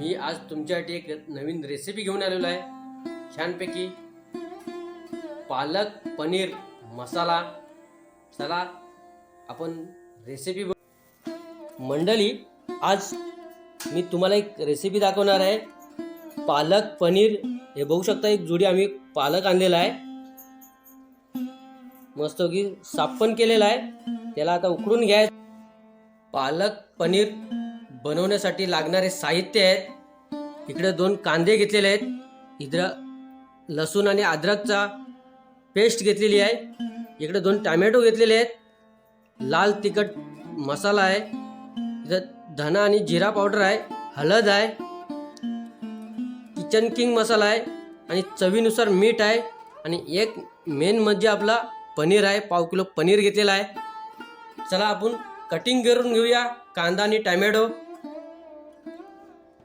मी आज तुमच्यासाठी एक नवीन रेसिपी घेऊन आलेलो आहे. छानपैकी पालक पनीर मसाला. चला आपण रेसिपी मंडळी आज मी तुम्हाला एक रेसिपी दाखवणार आहे. पालक पनीर हे बघू शकता एक जोडी आम्ही पालक आणलेला आहे. मस्त की साफ पण केलेला आहे. त्याला आता उकडून घ्याय पालक पनीर बनवण्यासाठी लागणारे साहित्य आहेत. इकडे दोन कांदे घेतलेले आहेत. इकडं लसूण आणि अद्रकचा पेस्ट घेतलेली आहे. इकडे दोन टॅमॅटो घेतलेले आहेत. लाल तिखट मसाला आहे. इथं धना आणि जिरा पावडर आहे. हळद आहे. किचन किंग मसाला आहे. आणि चवीनुसार मीठ आहे. आणि एक मेन म्हणजे आपला पनीर आहे. पाव किलो पनीर घेतलेला आहे. चला आपण कटिंग करून घेऊया. कांदा आणि टॅमॅटो.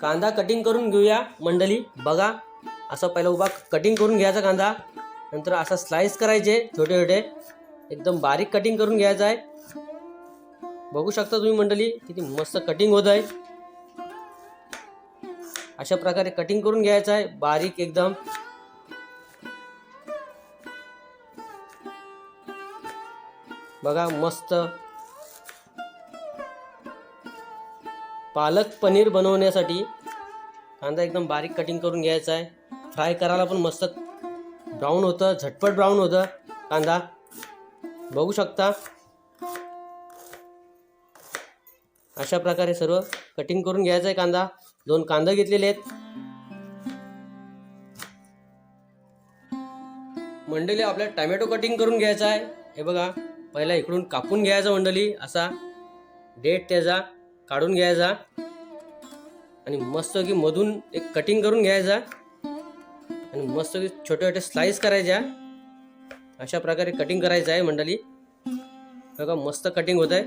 कांदा कटिंग करून घेऊया मंडळी. बघा असं पहिला उभा कटिंग करून घ्यायचा कांदा. नंतर असा स्लाइस करायचे छोटे छोटे एकदम बारीक कटिंग करून घ्यायचं आहे. बघू शकता तुम्ही मंडळी किती मस्त कटिंग होत आहे. अशा प्रकारे कटिंग करून घ्यायचं आहे बारीक एकदम. बघा मस्त. पालक पनीर बनवण्यासाठी कांदा एकदम बारीक कटिंग करून घ्यायचा आहे. फ्राय करायला पण मस्त ब्राऊन होतं झटपट ब्राऊन होतं कांदा. बघू शकता. अशा प्रकारे सर्व कटिंग करून घ्यायचं आहे कांदा. दोन कांदा घेतलेले आहेत. मंडळी आपल्या टॅमॅटो कटिंग करून घ्यायचा आहे. हे बघा पहिला इकडून कापून घ्यायचा मंडळी असा डेट त्याचा. काढून घ्यायचा. आणि मस्त की मधून एक कटिंग करून घ्यायचा. आणि मस्त की छोटे छोटे स्लाईस करायच्या. अशा प्रकारे कटिंग करायचं आहे मंडळी. बघा मस्त कटिंग होत आहे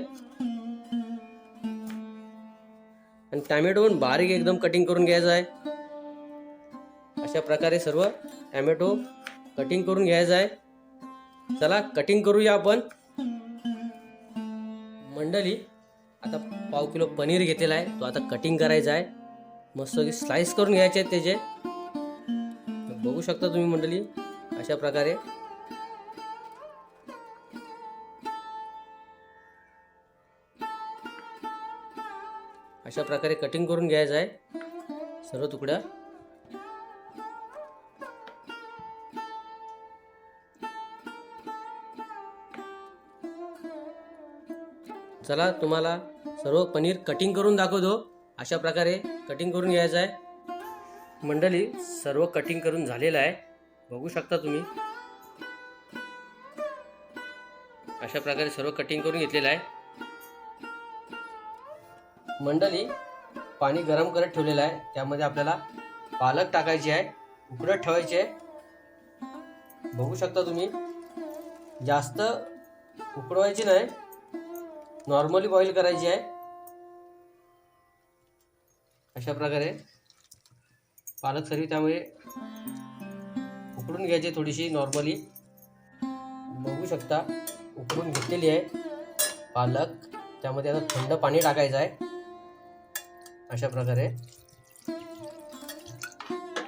आणि टॅमॅटो पण बारीक एकदम कटिंग करून घ्यायचं आहे. अशा प्रकारे सर्व टॅमॅटो कटिंग करून घ्यायचं आहे. चला कटिंग करूया आपण. मंडळी आता पाव किलो पनीर घेतलेला आहे. तो आता कटिंग करायचा आहे. मस्त स्लाइस करून घ्यायचे आहेत त्याचे. बघू शकता तुम्ही मंडळी अशा प्रकारे. अशा प्रकारे कटिंग करून घ्यायचं आहे. सर्व तुकड्या. चला तुम्हाला सर्व पनीर कटिंग करून दाखवतो. अशा प्रकारे कटिंग करून घ्यायचं आहे. मंडळी सर्व कटिंग करून झालेलं आहे. बघू शकता तुम्ही. अशा प्रकारे सर्व कटिंग करून घेतलेलं आहे. मंडळी पाणी गरम करत ठेवलेलं आहे. त्यामध्ये आपल्याला पालक टाकायची आहे. उकडत ठेवायची आहे. बघू शकता तुम्ही. जास्त उकडवायची नाही. नॉर्मली बॉईल करायची आहे. अशा प्रकारे पालक सर्व त्यामुळे उकडून घ्यायची थोडीशी नॉर्मली. बघू शकता उकडून घेतलेली आहे पालक. त्यामध्ये आता थंड पाणी टाकायचं आहे. अशा प्रकारे.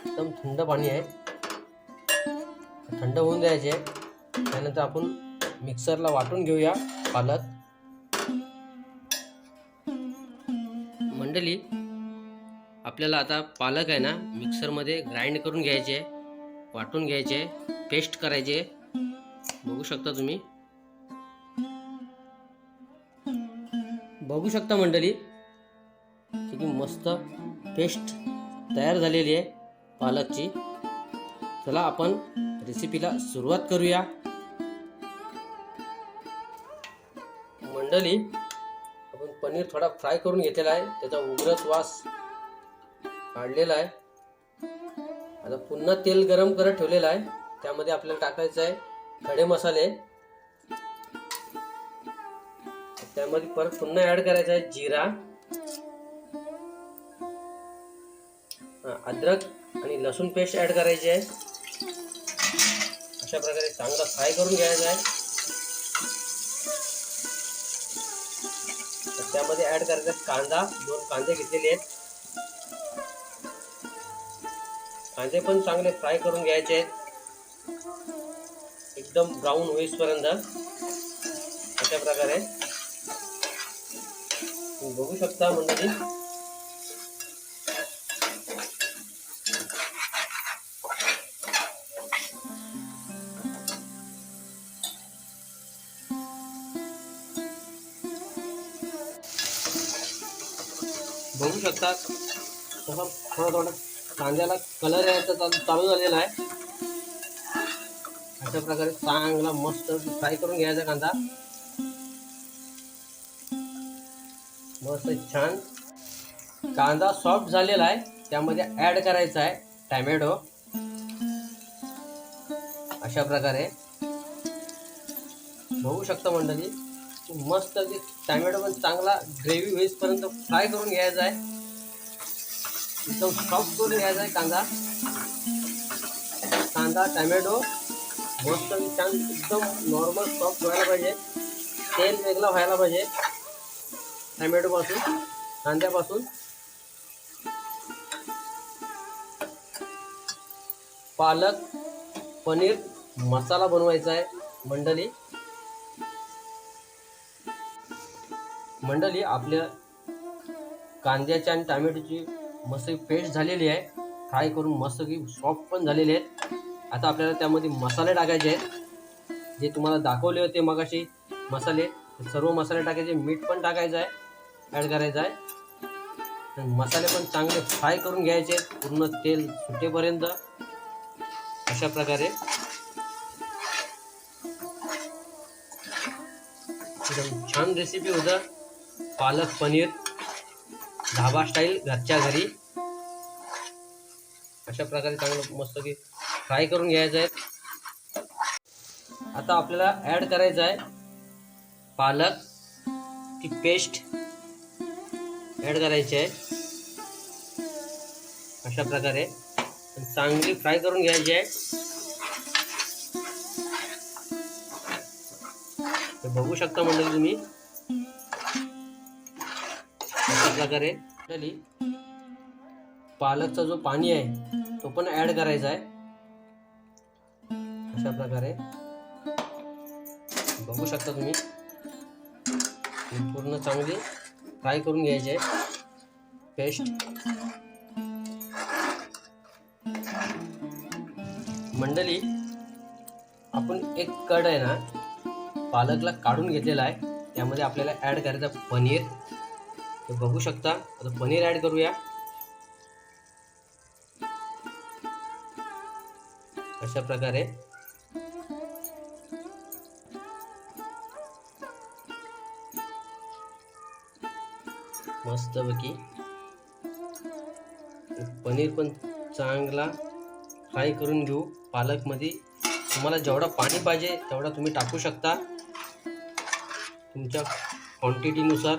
एकदम थंड पाणी आहे. थंड होऊन द्यायचे त्यानंतर आपण मिक्सरला वाटून घेऊया पालक. मंडळी आपल्याला आता पालक आहे ना मिक्सरमध्ये ग्राइंड करून घ्यायचे आहे वाटून घ्यायचे आहे पेस्ट करायचे आहे. बघू शकता तुम्ही. बघू शकता मंडळी किती मस्त पेस्ट तयार झालेली आहे पालकची. चला आपण रेसिपीला सुरुवात करूया. मंडळी पनीर थोडा फ्राय करून घेतलेला आहे. त्याचा उग्रच वास काढलेला आहे. आता पुन्हा तेल गरम करत ठेवलेलं आहे. त्यामध्ये आपल्याला टाकायचं आहे खडे मसाले. त्यामध्ये परत पुन्हा ऍड करायचा आहे जिरा. अद्रक आणि लसूण पेस्ट ऍड करायची आहे. अशा प्रकारे चांगला फ्राय करून घ्यायचा आहे. त्यामध्ये ऍड करायचा कांदा. दोन कांदे घेतलेले आहेत. कांदे पण चांगले फ्राय करून घ्यायचे आहेत. एकदम ब्राऊन होईसपर्यंत. अशा प्रकारे. तुम्ही बघू शकता मंडळी. बघू शकता तसं थोडा थोडा कांद्याला कलर यायचा चालू चालू झालेला आहे. अशा प्रकारे चांगला मस्त फ्राय करून घ्यायचा कांदा. मस्त छान. कांदा सॉफ्ट झालेला आहे. त्यामध्ये ऍड करायचा आहे टॅमॅटो अशा प्रकारे. बघू शकता मंडळी. मस्त अगदी टॅमॅटो पण चांगला ग्रेव्ही होईपर्यंत फ्राय करून घ्यायचा आहे. एकदम सॉफ्ट करून घ्यायचा आहे कांदा. कांदा टॅमॅटो मस्त छान एकदम नॉर्मल सॉफ्ट व्हायला पाहिजे. तेल वेगळं व्हायला पाहिजे. टॅमॅटोपासून कांद्यापासून. पालक पनीर मसाला बनवायचा आहे मंडळी. मंडळी आपल्या कांद्याची आणि टॅमॅटोची मस्त पेस्ट झालेली आहे. फ्राय करून मस्त की सॉफ्ट पण झालेले आहेत. आता आपल्याला त्यामध्ये मसाले टाकायचे आहेत. जे तुम्हाला दाखवले होते मगाशी मसाले सर्व मसाले टाकायचे. मीठ पण टाकायचं आहे ॲड करायचं आहे. मसाले पण चांगले फ्राय करून घ्यायचे आहेत. पूर्ण तेल सुटेपर्यंत अशा प्रकारे. एकदम छान रेसिपी होतं. पालक पनीर धाबा स्टाईल घरच्या घरी. अशा प्रकारे चांगलं मस्त की फ्राय करून घ्यायचं आहे. आता आपल्याला ॲड करायचं आहे पालक ती पेस्ट ॲड करायची आहे. अशा प्रकारे. चांगली फ्राय करून घ्यायची आहे. बघू शकता म्हणजे तुम्ही. प्रकारे पालकचा जो पाणी आहे तो पण ऍड करायचा आहे. अशा प्रकारे. बघू शकता तुम्ही. पूर्ण चांगली फ्राय करून घ्यायची आहे. पेस्ट मंडळी आपण एक कड आहे ना पालकला काढून घेतलेला आहे. त्यामध्ये आपल्याला ॲड करायचं पनीर. तर बघू शकता. आता पनीर ॲड करूया. अशा प्रकारे. मस्तपैकी. पनीर पण चांगला फ्राय करून घेऊ. पालकमध्ये तुम्हाला जेवढा पाणी पाहिजे तेवढा तुम्ही टाकू शकता. तुमच्या क्वांटिटीनुसार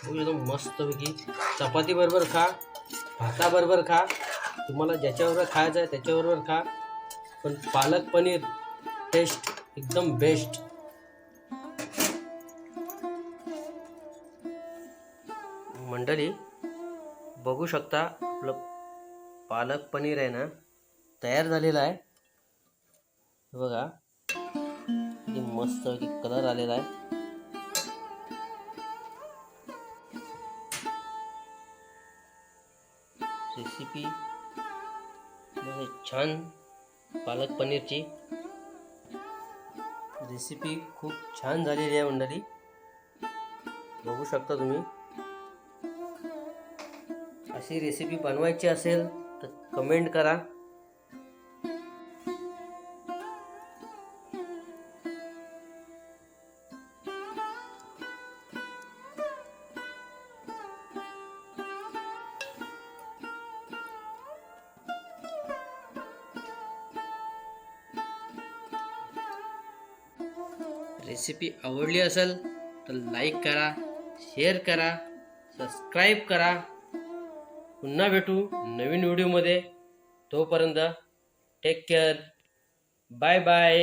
एकदम मस्तपैकी चपाती बरोबर खा भाताबरोबर खा. तुम्हाला ज्याच्याबरोबर खायचं आहे त्याच्याबरोबर खा. पण पालक पनीर टेस्ट एकदम बेस्ट मंडळी बघू शकता आपलं पालक पनीर आहे ना तयार झालेलं आहे. बघा मस्त कलर आलेला आहे. रेसिपी. म्हणजे छान पालक पनीरची. रेसिपी खूप छान झालेली आहे मंडळी. बघू शकता तुम्ही. अशी रेसिपी बनवायची असेल तर कमेंट करा. रेसिपी आवडली असेल तर लाईक करा शेअर करा सबस्क्राईब करा. पुन्हा भेटू नवीन व्हिडिओमध्ये. तोपर्यंत टेक केअर बाय बाय